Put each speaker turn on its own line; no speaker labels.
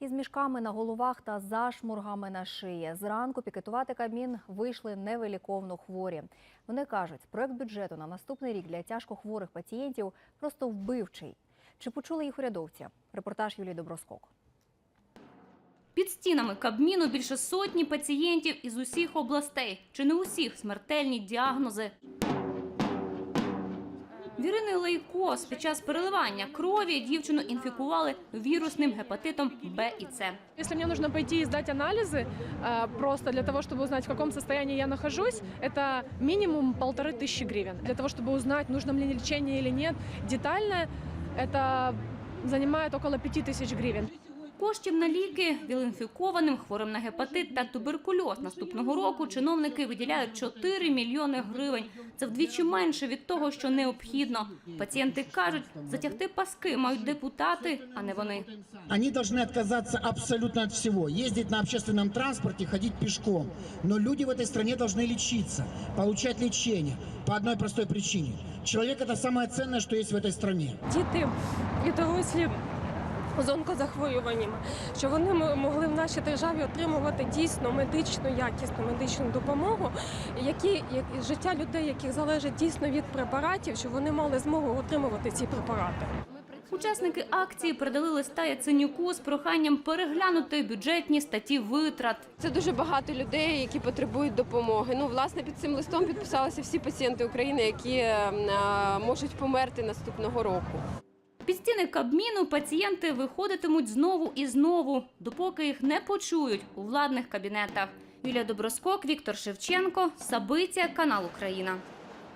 Із мішками на головах та зашморгами на шиї. Зранку пікетувати Кабмін вийшли невиліковно хворі. Вони кажуть, проект бюджету на наступний рік для тяжкохворих пацієнтів просто вбивчий. Чи почули їх урядовці? Репортаж Юлії Доброскок.
Під стінами Кабміну більше сотні пацієнтів із усіх областей. Чи не усіх смертельні діагнози. В Ірини Лейкос під час переливання крові дівчину інфікували вірусним гепатитом Б і С.
Если мне нужно пойти и сдать анализы, э, просто для того, чтобы узнать, в каком состоянии я нахожусь, это минимум полторы тысячи гривен. Для того, чтобы узнать, нужно мне лечение или нет, детально это занимает около пяти тысяч гривен.
Коштів на ліки вілінфікованим, хворим на гепатит та туберкульоз наступного року чиновники виділяють 4 мільйони гривень. Це вдвічі менше від того, що необхідно. Пацієнти кажуть, затягти паски мають депутати, а не вони.
Они должны отказаться абсолютно от всего. Ездить на общественном транспорте, ходить пешком. Но люди в этой стране должны лечиться, получать лечение. По одной простой причине. Человек – это самое ценное, что есть в этой стране.
діти і дорослі з онкозахворюваннями, що вони могли в нашій державі отримувати дійсно медичну, якісну медичну допомогу, які, як, життя людей, яких залежить дійсно від препаратів, щоб вони мали змогу отримувати ці препарати.
Учасники акції передали листа Яценюку з проханням переглянути бюджетні статті витрат.
Це дуже багато людей, які потребують допомоги. Ну, власне, під цим листом підписалися всі пацієнти України, які е, можуть померти наступного року.
Під стіни Кабміну пацієнти виходитимуть знову і знову, допоки їх не почують у владних кабінетах. Юлія Доброскок, Віктор Шевченко, Сабиця, канал Україна.